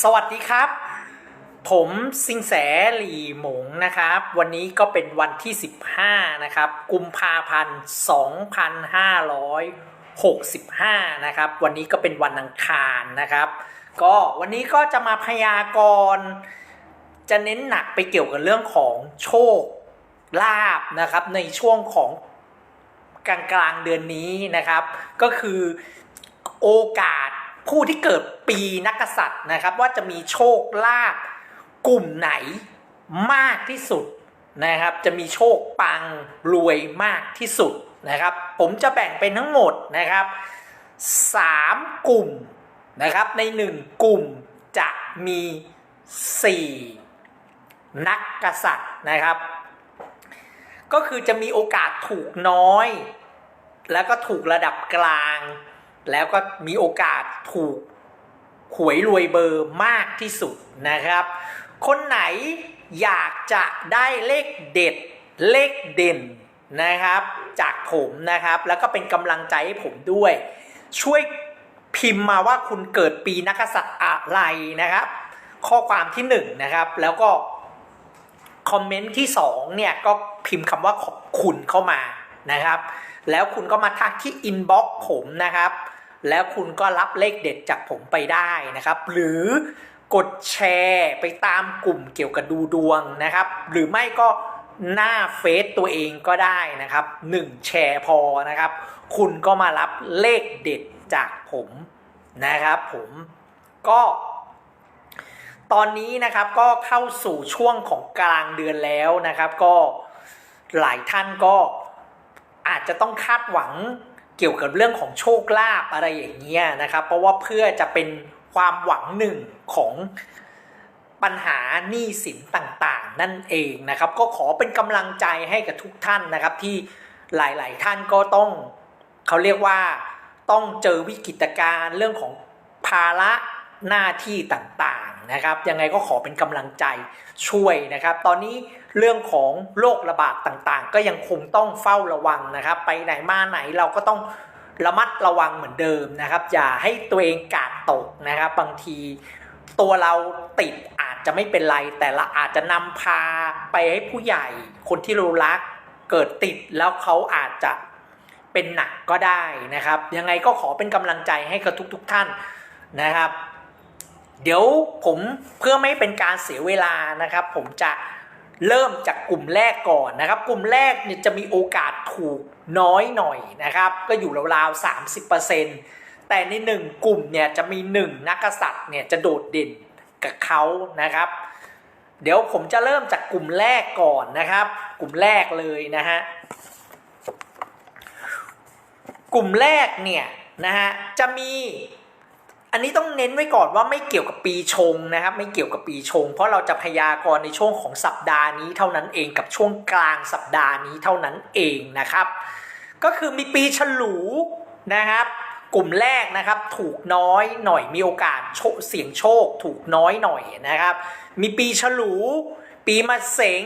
สวัสดีครับ ผมสิงแสหลี่หมงนะครับ วันนี้ก็เป็นวันที่ 15 นะครับ กุมภาพันธ์ 2565 นะครับ วันนี้ก็เป็นวันอังคารนะครับ ก็วันนี้ก็จะมาพยากรณ์จะเน้นหนักไปเกี่ยวกับเรื่องของโชคลาภนะครับ ในช่วงของกลางกลางเดือนนี้นะครับ ก็คือโอกาส ผู้ที่เกิดปีนักษัตริย์นะครับ ว่าจะมีโชคลาภกลุ่มไหนมากที่สุดนะครับ จะมีโชคปังรวยมากที่สุดนะครับ ผมจะแบ่งเป็นทั้งหมดนะครับสามกลุ่มนะครับในหนึ่งกลุ่มจะมีสี่นักกษัตริย์นะครับ ก็คือจะมีโอกาสถูกน้อย แล้วก็ถูกระดับกลาง แล้วก็มีโอกาสถูกหวยรวยเบอร์มากที่สุดนะครับ คนไหนอยากจะได้เลขเด็ดเลขเด่นนะครับ จากผมนะครับ แล้วก็เป็นกำลังใจให้ผมด้วย ช่วยพิมพ์มาว่าคุณเกิดปีนักษัตริย์อะไรนะครับ ข้อความที่หนึ่งนะครับ แล้วก็คอมเมนต์ที่2เนี่ยก็พิมพ์คำว่าขอบคุณเข้ามานะครับ แล้วคุณก็มาทักที่อินบ็อกซ์ผมนะครับ แล้วคุณก็รับเลขเด็ดจากผมไปได้นะครับ หรือกดแชร์ไปตามกลุ่มเกี่ยวกับดูดวงนะครับ หรือไม่ก็หน้าเฟซตัวเองก็ได้นะครับ 1 แชร์พอนะครับ คุณก็มารับเลขเด็ดจากผมนะครับ ผมก็ตอนนี้นะครับก็เข้าสู่ช่วงของกลางเดือนแล้วนะครับ ก็หลายท่านก็อาจจะต้องคาดหวัง เกี่ยวกับเรื่องของโชคลาภอะไรอย่างเงี้ยนะครับ เพราะว่าเพื่อจะเป็นความหวังหนึ่งของปัญหาหนี้สินต่างๆ นั่นเองนะครับ ก็ขอเป็นกำลังใจให้กับทุกท่านนะครับ ที่หลายๆท่านก็ต้องเขาเรียกว่าต้องเจอวิกฤตการณ์เรื่องของภาระหน้าที่ต่างๆ นะครับ ยังไงก็ขอเป็นกำลังใจช่วยนะครับ ตอนนี้เรื่องของโรคระบาดต่างๆ ก็ยังคงต้องเฝ้าระวังนะครับ ไปไหนมาไหนเราก็ต้องระมัดระวังเหมือนเดิมนะครับ อย่าให้ตัวเองกาดตกนะครับ บางทีตัวเราติดอาจจะไม่เป็นไร แต่ละอาจจะนำพาไปให้ผู้ใหญ่ คนที่เรารักเกิดติดแล้วเขาอาจจะเป็นหนักก็ได้นะครับ ยังไงก็ขอเป็นกำลังใจให้กับทุกๆทท่านนะครับ เดี๋ยวผมเพื่อไม่เป็นการเสียเวลานะครับ ผมจะเริ่มจากกลุ่มแรกก่อนนะครับ กลุ่มแรกเนี่ยจะมีโอกาสถูกน้อยหน่อยนะครับ ก็อยู่ราวๆ 30%แต่ในหนึ่งกลุ่มเนี่ยจะมีหนึ่งนักกษัตริย์เนี่ยจะโดดเด่นกับเขานะครับ เดี๋ยวผมจะเริ่มจากกลุ่มแรกก่อนนะครับ กลุ่มแรกเลยนะฮะกลุ่มแรกเนี่ยนะฮะจะมี อันนี้ต้องเน้นไว้ก่อนว่าไม่เกี่ยวกับปีชงนะครับ ไม่เกี่ยวกับปีชง เพราะเราจะพยากรณ์ในช่วงของสัปดาห์นี้เท่านั้นเองกับช่วงกลางสัปดาห์นี้เท่านั้นเองนะครับ ก็คือมีปีฉลูนะครับ กลุ่มแรกนะครับ ถูกน้อยหน่อยมีโอกาสโชเสี่ยงโชค ถูกน้อยหน่อยนะครับ มีปีฉลู ปีมะเสง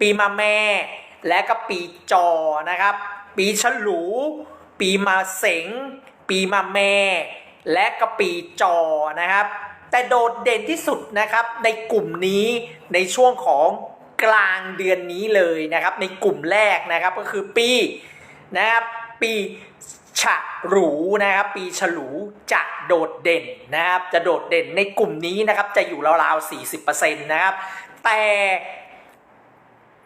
ปีมะแม่ และก็ปีจอนะครับ ปีฉลู ปีมะเสงปีมะแม่ และก็ปีจอนะครับ แต่โดดเด่นที่สุดนะครับ ในกลุ่มนี้ในช่วงของกลางเดือนนี้เลยนะครับ ในกลุ่มแรกนะครับก็คือปีนะครับปีฉลูนะครับปีฉลูจะโดดเด่นนะครับ จะโดดเด่นในกลุ่มนี้นะครับจะอยู่ราวๆ40%นะครับ แต่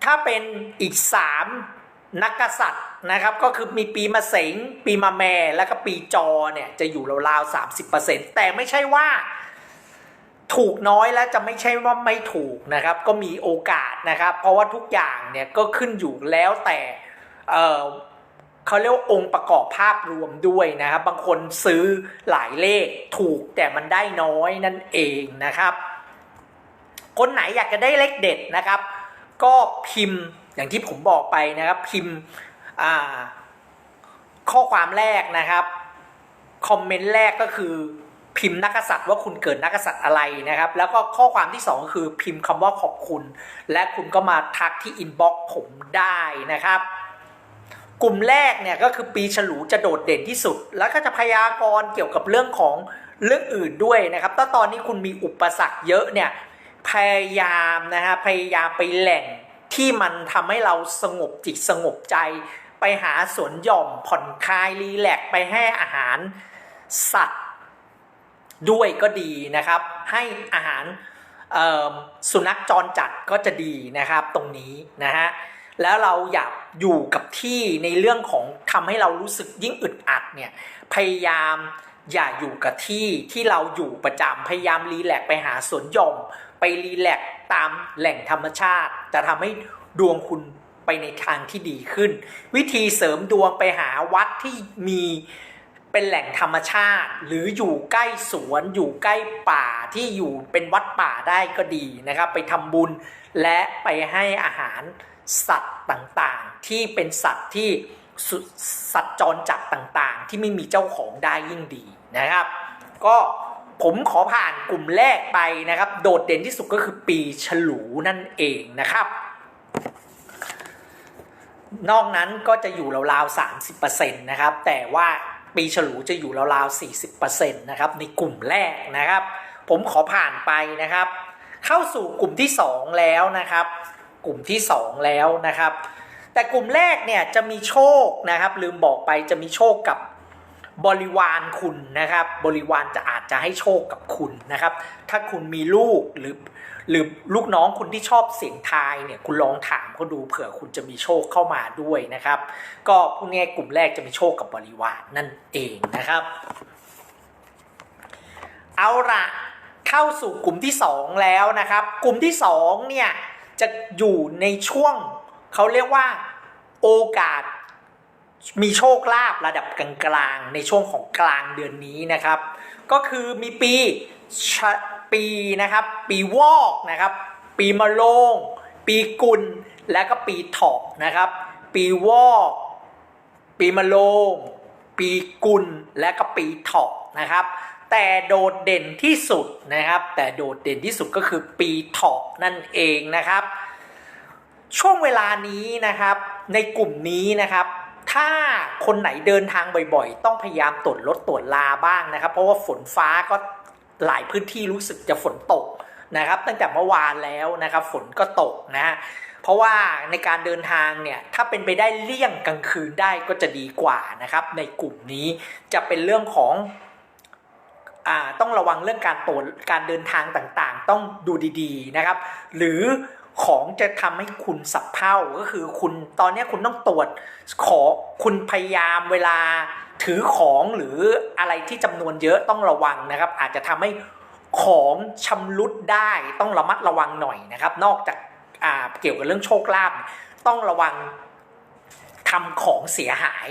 ถ้าเป็นอีก 3 นักกษัตริย์นะครับก็คือมีปีมะเสงปีมะแม่แล้วก็ปีจอเนี่ยจะอยู่ราวๆ30%แต่ไม่ใช่ว่าถูกน้อยแล้วจะไม่ใช่ว่าไม่ถูกนะครับ ก็มีโอกาสนะครับ เพราะว่าทุกอย่างเนี่ยก็ขึ้นอยู่แล้วแต่เออเขาเรียกว่าองค์ประกอบภาพรวมด้วยนะครับ บางคนซื้อหลายเลขถูกแต่มันได้น้อยนั่นเองนะครับ คนไหนอยากจะได้เลขเด็ดนะครับ ก็พิมพ์ อย่างที่ผมบอกไปนะครับพิมพ์ข้อความแรกนะครับคอมเมนต์แรกก็คือพิมพ์นักษัตริย์ว่าคุณเกิดนักษัตริย์อะไรนะครับ แล้วก็ข้อความที่สองก็คือพิมพ์คำว่าขอบคุณ และคุณก็มาทักที่อินบ็อกซ์ผมได้นะครับ กลุ่มแรกเนี่ยก็คือปีฉลูจะโดดเด่นที่สุด แล้วก็จะพยากรณ์เกี่ยวกับเรื่องของเรื่องอื่นด้วยนะครับถ้าตอนนี้คุณมีอุปสรรคเยอะเนี่ยพยายามนะฮะพยายามไปแหล่ง ที่มันทำให้เราสงบจิตสงบใจ ไปหาสวนหย่อมผ่อนคลายรีแลกไปให้อาหารสัตว์ด้วยก็ดีนะครับ ให้อาหารสุนัขจรจัดก็จะดีนะครับตรงนี้นะฮะแล้วเราอยากอยู่กับที่ในเรื่องของทำให้เรารู้สึกยิ่งอึดอัดเนี่ยพยายาม อย่าอยู่กับที่ที่เราอยู่ประจำพยายามรีแลกซ์ไปหาสวนหย่อม ไปรีแลกซ์ตามแหล่งธรรมชาติ จะทำให้ดวงคุณไปในทางที่ดีขึ้น วิธีเสริมดวงไปหาวัดที่มีเป็นแหล่งธรรมชาติ หรืออยู่ใกล้สวนอยู่ใกล้ป่าที่อยู่เป็นวัดป่าได้ก็ดีนะครับ ไปทำบุญและไปให้อาหารสัตว์ต่างๆ ที่เป็นสัตว์ที่ ส,สัตว์จรจัดต่างๆ ที่ไม่มีเจ้าของได้ยิ่งดีนะครับ ก็ผมขอผ่านกลุ่มแรกไปนะครับ โดดเด่นที่สุดก็คือปีฉลูนั่นเองนะครับ นอกนั้นก็จะอยู่ราวๆ 30%นะครับ แต่ว่าปีฉลูจะอยู่ราวๆ 40%นะครับในกลุ่มแรกนะครับ ผมขอผ่านไปนะครับ เข้าสู่กลุ่มที่ 2 แล้วนะครับ กลุ่มที่ 2 แล้วนะครับ แต่กลุ่มแรกเนี่ยจะมีโชคนะครับลืมบอกไปจะมีโชคกับบริวารคุณนะครับ บริวารจะอาจจะให้โชคกับคุณนะครับ ถ้าคุณมีลูกหรือหรือลูกน้องคุณที่ชอบเสียงทายเนี่ยคุณลองถามเขาดูเผื่อคุณจะมีโชคเข้ามาด้วยนะครับ ก็พูดง่ายๆกลุ่มแรกจะมีโชคกับบริวารนั่นเองนะครับ เอาละเข้าสู่กลุ่มที่ 2 แล้วนะครับ กลุ่มที่2เนี่ยจะอยู่ในช่วง เขาเรียกว่าโอกาสมีโชคลาภระดับกลางๆในช่วงของกลางเดือนนี้นะครับ ก็คือมีปีชะปีนะครับ ปีวอกนะครับ ปีมะโรงปีกุลและก็ปีเถาะนะครับ ปีวอกปีมะโรงปีกุลและก็ปีเถาะนะครับ แต่โดดเด่นที่สุดนะครับ แต่โดดเด่นที่สุดก็คือปีเถาะนั่นเองนะครับ ช่วงเวลานี้นะครับ ในกลุ่มนี้นะครับ ถ้าคนไหนเดินทางบ่อยๆ ต้องพยายามตรวจรถตรวจลาบ้างนะครับ เพราะว่าฝนฟ้าก็หลายพื้นที่รู้สึกจะฝนตกนะครับ ตั้งแต่เมื่อวานแล้วนะครับ ฝนก็ตกนะฮะเพราะว่าในการเดินทางเนี่ยถ้าเป็นไปได้เลี่ยงกลางคืนได้ก็จะดีกว่านะครับ ในกลุ่มนี้จะเป็นเรื่องของต้องระวังเรื่องการตรวจการเดินทางต่างๆ ต้องดูดีๆนะครับ หรือ ของจะทำให้คุณสับเพร่าก็คือคุณตอนนี้คุณต้องตรวจขอคุณพยายามเวลาถือของหรืออะไรที่จำนวนเยอะต้องระวังนะครับ อาจจะทำให้ของชำรุดได้ต้องระมัดระวังหน่อยนะครับ นอกจากาเกี่ยวกับเรื่องโชคลาภต้องระวังทำของเสียหาย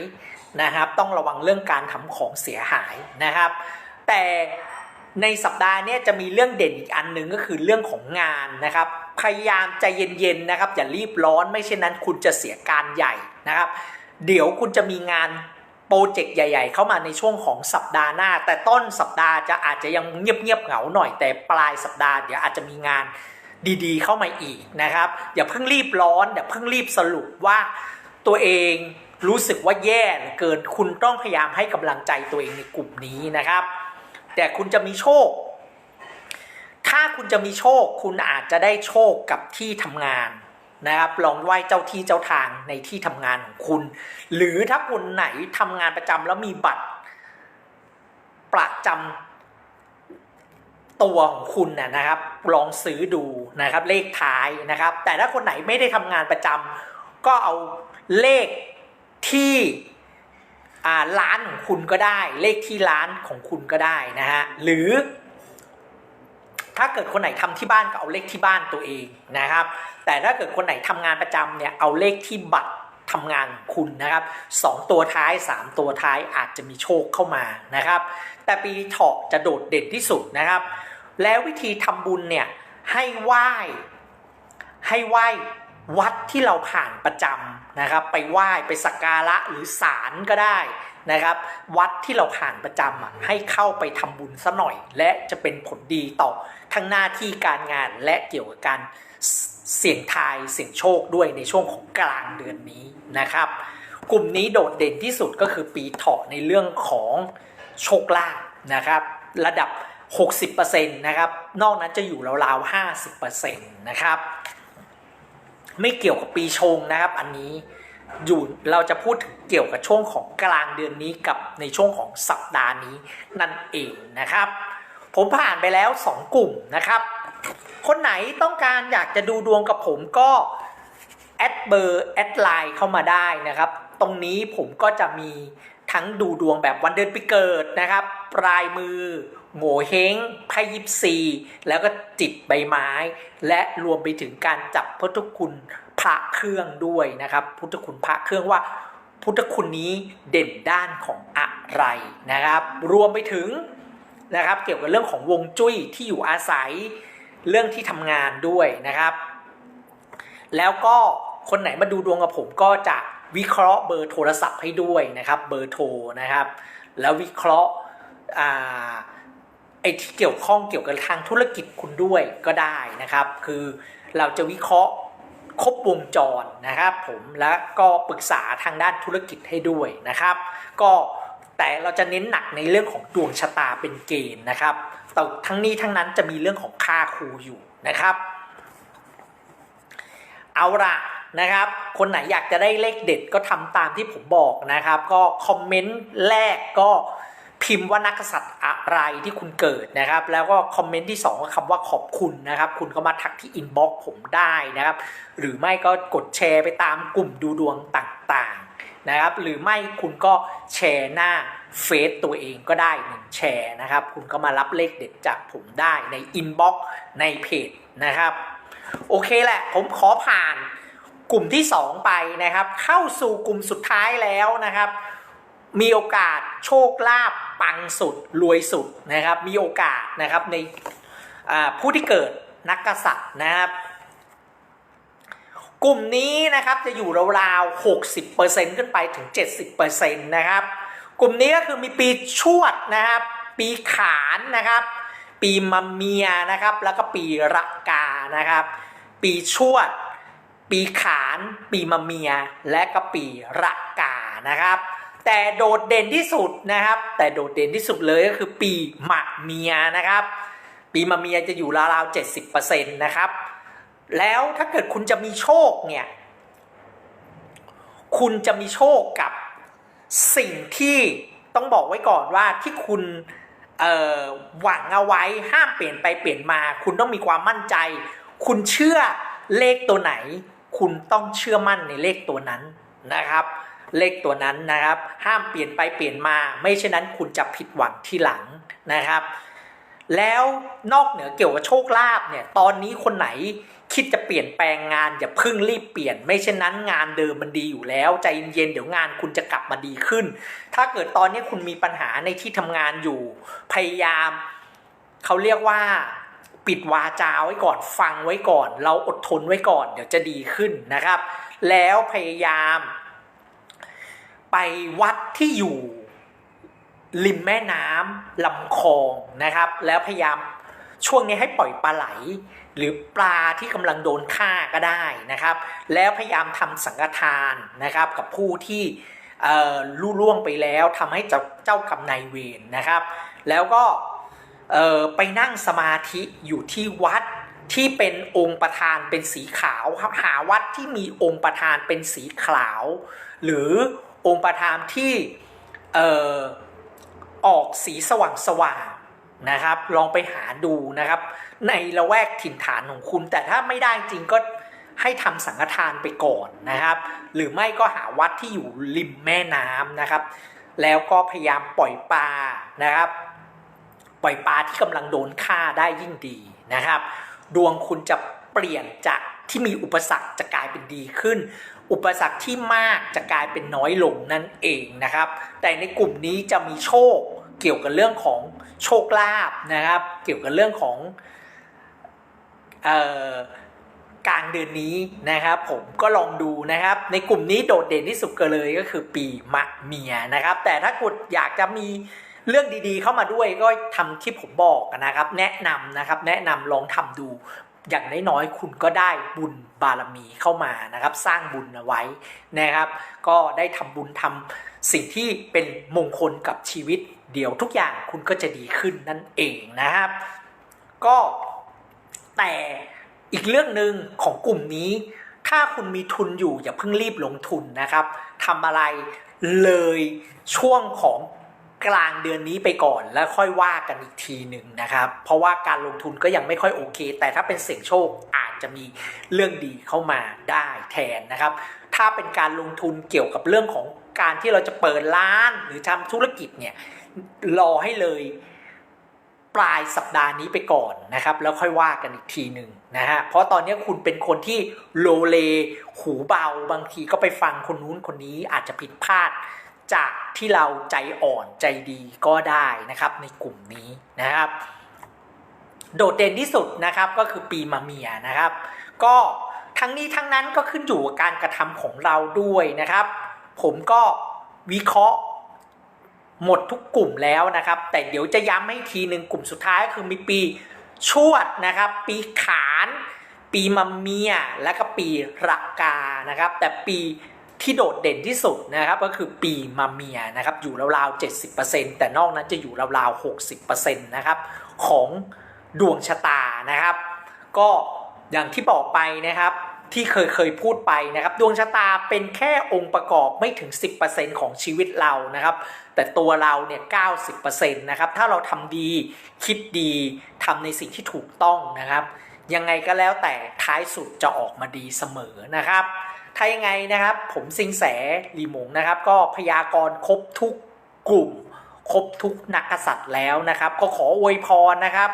นะครับ ต้องระวังเรื่องการทำของเสียหายนะครับ แต่ในสัปดาห์นี้จะมีเรื่องเด่นอีกอันหนึ่งก็คือเรื่องของงานนะครับ พยายามใจเย็นๆนะครับอย่ารีบร้อนไม่เช่นนั้น คุณจะเสียการใหญ่นะครับ เดี๋ยวคุณจะมีงานโปรเจกต์ใหญ่ ๆ เข้ามาในช่วงของสัปดาห์หน้า แต่ต้นสัปดาห์จะอาจจะยังเงียบๆเหงาหน่อยแต่ปลายสัปดาห์เดี๋ยวอาจจะมีงานดีๆ เข้ามาอีกนะครับ อย่าเพิ่งรีบร้อนอย่าเพิ่งรีบสรุปว่าตัวเองรู้สึกว่าแย่เกินคุณต้องพยายามให้กำลังใจตัวเองในกลุ่มนี้นะครับ แต่คุณจะมีโชค ถ้าคุณจะมีโชค คุณอาจจะได้โชคกับที่ทำงานนะครับลองไหว้เจ้าที่เจ้าทางในที่ทำงานของคุณ หรือถ้าคนไหนทำงานประจำแล้วมีบัตร ประจำตัวของคุณนะนะครับ ลองซื้อดูนะครับ เลขท้ายนะครับ แต่ถ้าคนไหนไม่ได้ทำงานประจำก็เอาเลขที่ร้านของคุณก็ได้ เลขที่ร้านของคุณก็ได้นะฮะหรือ ถ้าเกิดคนไหนทำที่บ้านก็เอาเลขที่บ้านตัวเองนะครับ แต่ถ้าเกิดคนไหนทำงานประจำเนี่ยเอาเลขที่บัตรทำงานคุณนะครับสองตัวท้ายสามตัวท้ายอาจจะมีโชคเข้ามานะครับ แต่ปีเถาะจะโดดเด่นที่สุดนะครับ แล้ววิธีทำบุญเนี่ยให้ไหว้ให้ไหว้วัดที่เราผ่านประจำนะครับ ไปไหว้ไปสักการะหรือศาลก็ได้ นะครับ วัดที่เราผ่านประจำให้เข้าไปทำบุญซะหน่อย และจะเป็นผลดีต่อทั้งหน้าที่การงานและเกี่ยวกับการเสี่ยงทายเสี่ยงโชคด้วยในช่วงของกลางเดือนนี้นะครับ กลุ่มนี้โดดเด่นที่สุดก็คือปีเถาะในเรื่องของโชคลาภนะครับ ระดับ 60%นะครับ นอกนั้นจะอยู่ราวๆ 50%นะครับ ไม่เกี่ยวกับปีชงนะครับ อันนี้ อยู่เราจะพูดถึงเกี่ยวกับช่วงของกลางเดือนนี้กับในช่วงของสัปดาห์นี้นั่นเองนะครับ ผมผ่านไปแล้ว 2 กลุ่มนะครับ คนไหนต้องการอยากจะดูดวงกับผมก็แอดเบอร์แอดไลน์เข้ามาได้นะครับ ตรงนี้ผมก็จะมีทั้งดูดวงแบบวันเดือนปีเกิดนะครับปลายมือโง่เฮงไพ่ยิปซี แล้วก็จิตใบไม้ และรวมไปถึงการจับพุทธคุณ พระเครื่องด้วยนะครับ พุทธคุณพระเครื่องว่า พุทธคุณนี้เด่นด้านของอะไรนะครับ รวมไปถึงนะครับ เกี่ยวกับเรื่องของวงจุ้ยที่อยู่อาศัยเรื่องที่ทำงานด้วยนะครับ แล้วก็คนไหนมาดูดวงกับผมก็จะวิเคราะห์เบอร์โทรศัพท์ให้ด้วยนะครับเบอร์โทรนะครับ แล้ววิเคราะห์อ่าไอ้ที่เกี่ยวข้องเกี่ยวกับทางธุรกิจคุณด้วยก็ได้นะครับ คือเราจะวิเคราะห์ ครบวงจรนะครับผมและก็ปรึกษาทางด้านธุรกิจให้ด้วยนะครับ ก็แต่เราจะเน้นหนักในเรื่องของดวงชะตาเป็นเกณฑ์นะครับแต่ทั้งนี้ทั้งนั้นจะมีเรื่องของค่าครูอยู่นะครับ เอาละนะครับ คนไหนอยากจะได้เลขเด็ดก็ทำตามที่ผมบอกนะครับ ก็คอมเมนต์แรกก็ พิมพ์ว่านักกษัตริย์อะไรที่คุณเกิดนะครับ แล้วก็คอมเมนต์ที่2ก็คำว่าขอบคุณนะครับ คุณก็มาทักที่อินบ็อกซ์ผมได้นะครับ หรือไม่ก็กดแชร์ไปตามกลุ่มดูดวงต่างๆนะครับ หรือไม่คุณก็แชร์หน้าเฟซตัวเองก็ได้หนึ่งแชร์นะครับ คุณก็มารับเลขเด็ดจากผมได้ในอินบ็อกซ์ในเพจนะครับ โอเคแหละ ผมขอผ่านกลุ่มที่ 2 ไปนะครับ เข้าสู่กลุ่มสุดท้ายแล้วนะครับ มีโอกาสโชคลาภปังสุดรวยสุดนะครับ มีโอกาสนะครับในผู้ที่เกิดนักกษัตริย์นะครับ กลุ่มนี้นะครับจะอยู่ราวๆ 60%ขึ้นไปถึง 70%นะครับ กลุ่มนี้ก็คือมีปีชวดนะครับ ปีขานนะครับ ปีมะเมียนะครับ แล้วก็ปีระกานะครับ ปีชวด ปีขาน ปีมะเมีย และก็ปีระกานะครับ แต่โดดเด่นที่สุดนะครับ แต่โดดเด่นที่สุดเลยก็คือปีมะเมียนะครับ ปีมะเมียจะอยู่ราวๆ70%นะครับ แล้วถ้าเกิดคุณจะมีโชคเนี่ย คุณจะมีโชคกับสิ่งที่ต้องบอกไว้ก่อนว่าที่คุณหวังเอาไว้ห้ามเปลี่ยนไปเปลี่ยนมา คุณต้องมีความมั่นใจ คุณเชื่อเลขตัวไหน คุณต้องเชื่อมั่นในเลขตัวนั้นนะครับ เลขตัวนั้นนะครับ ห้ามเปลี่ยนไปเปลี่ยนมา ไม่เช่นนั้นคุณจะผิดหวังที่หลังนะครับ แล้วนอกเหนือเกี่ยวกับโชคลาภเนี่ยตอนนี้คนไหนคิดจะเปลี่ยนแปลงงานอย่าเพิ่งรีบเปลี่ยน ไม่เช่นนั้นงานเดิมมันดีอยู่แล้วใจเย็นๆเดี๋ยวงานคุณจะกลับมาดีขึ้น ถ้าเกิดตอนนี้คุณมีปัญหาในที่ทำงานอยู่ พยายามเขาเรียกว่าปิดวาจาไว้ก่อนฟังไว้ก่อน เราอดทนไว้ก่อน เดี๋ยวจะดีขึ้นนะครับ แล้วพยายาม ไปวัดที่อยู่ริมแม่น้ำลำคลองนะครับ แล้วพยายามช่วงนี้ให้ปล่อยปลาไหล หรือปลาที่กำลังโดนฆ่าก็ได้นะครับ แล้วพยายามทำสังฆทานนะครับ กับผู้ที่ลู่ล่วงไปแล้วทำให้เจ้าเจ้ากรรมนายเวรนะครับ แล้วก็ไปนั่งสมาธิอยู่ที่วัดที่เป็นองค์ประธานเป็นสีขาวครับหาวัดที่มีองค์ประธานเป็นสีขาว หรือ องค์ประธานที่เอ่อออกสีสว่างสว่างๆนะครับ ลองไปหาดูนะครับ ในละแวกถิ่นฐานของคุณ แต่ถ้าไม่ได้จริงก็ให้ทำสังฆทานไปก่อนนะครับ หรือไม่ก็หาวัดที่อยู่ริมแม่น้ำนะครับ แล้วก็พยายามปล่อยปลานะครับ ปล่อยปลาที่กำลังโดนฆ่าได้ยิ่งดีนะครับ ดวงคุณจะเปลี่ยนจากที่มีอุปสรรคจะกลายเป็นดีขึ้น อุปสรรคที่มากจะกลายเป็นน้อยลงนั่นเองนะครับ แต่ในกลุ่มนี้จะมีโชคเกี่ยวกับเรื่องของโชคลาภนะครับ เกี่ยวกับเรื่องของออกลางเดือนนี้นะครับ ผมก็ลองดูนะครับ ในกลุ่มนี้โดดเด่นที่สุดก็เลยก็คือปีมะเมียนะครับ แต่ถ้าคุณอยากจะมีเรื่องดีๆเข้ามาด้วยก็ทำที่ผมบอกนะครับ แนะนำนะครับ แนะนำลองทำดู อย่างน้อยๆคุณก็ได้บุญบารมีเข้ามานะครับ สร้างบุญเอาไว้นะครับ ก็ได้ทำบุญทสิ่งที่เป็นมงคลกับชีวิต เดี๋ยวทุกอย่างคุณก็จะดีขึ้นนั่นเองนะครับ ก็แต่อีกเรื่องหนึ่งของกลุ่มนี้ ถ้าคุณมีทุนอยู่อย่าเพิ่งรีบลงทุนนะครับทำอะไรเลยช่วงของ กลางเดือนนี้ไปก่อนแล้วค่อยว่ากันอีกทีหนึ่งนะครับ เพราะว่าการลงทุนก็ยังไม่ค่อยโอเค แต่ถ้าเป็นเสี่ยงโชคอาจจะมีเรื่องดีเข้ามาได้แทนนะครับ ถ้าเป็นการลงทุนเกี่ยวกับเรื่องของการที่เราจะเปิดร้านหรือทำธุรกิจเนี่ยรอให้เลยปลายสัปดาห์นี้ไปก่อนนะครับ แล้วค่อยว่ากันอีกทีหนึ่งนะฮะเพราะตอนนี้คุณเป็นคนที่โลเล หูเบาบางทีก็ไปฟังคนนู้นคนนี้อาจจะผิดพลาด จากที่เราใจอ่อนใจดีก็ได้นะครับในกลุ่มนี้นะครับ โดดเด่นที่สุดนะครับก็คือปีมะเมียนะครับ ก็ทั้งนี้ทั้งนั้นก็ขึ้นอยู่กับการกระทำของเราด้วยนะครับ ผมก็วิเคราะห์หมดทุกกลุ่มแล้วนะครับ แต่เดี๋ยวจะย้ำให้ทีหนึ่งกลุ่มสุดท้ายก็คือมีปีชวดนะครับ ปีขาน ปีมะเมีย และก็ปีระกานะครับ แต่ปี ที่โดดเด่นที่สุดนะครับก็คือปีมะเมียนะครับอยู่ราวๆ 70%แต่นอกนั้นจะอยู่ราวๆ 60%นะครับของดวงชะตานะครับ ก็อย่างที่บอกไปนะครับที่เคยเคยพูดไปนะครับ ดวงชะตาเป็นแค่องค์ประกอบไม่ถึง 10%ของชีวิตเรานะครับ แต่ตัวเราเนี่ย90%นะครับถ้าเราทำดีคิดดีทำในสิ่งที่ถูกต้องนะครับ ยังไงก็แล้วแต่ท้ายสุดจะออกมาดีเสมอนะครับ ถ้ายังไงนะครับ ผมสิงแสลีหมงนะครับ ก็พยากรณ์ครบทุกกลุ่ม ครบทุกนักกษัตริย์แล้วนะครับ ก็ขออวยพรนะครับ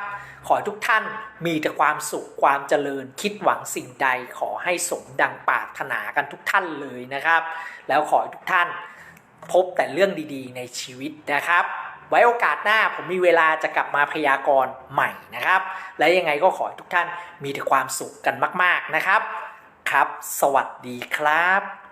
ขอให้ทุกท่านมีแต่ความสุขความเจริญ คิดหวังสิ่งใดขอให้สมดังปรารถนากันทุกท่านเลยนะครับ แล้วขอให้ทุกท่านพบแต่เรื่องดีๆ ในชีวิตนะครับ ไว้โอกาสหน้าผมมีเวลาจะกลับมาพยากรณ์ใหม่นะครับ และยังไงก็ขอให้ทุกท่านมีแต่ความสุขกันมาก ๆนะครับ ครับ สวัสดีครับ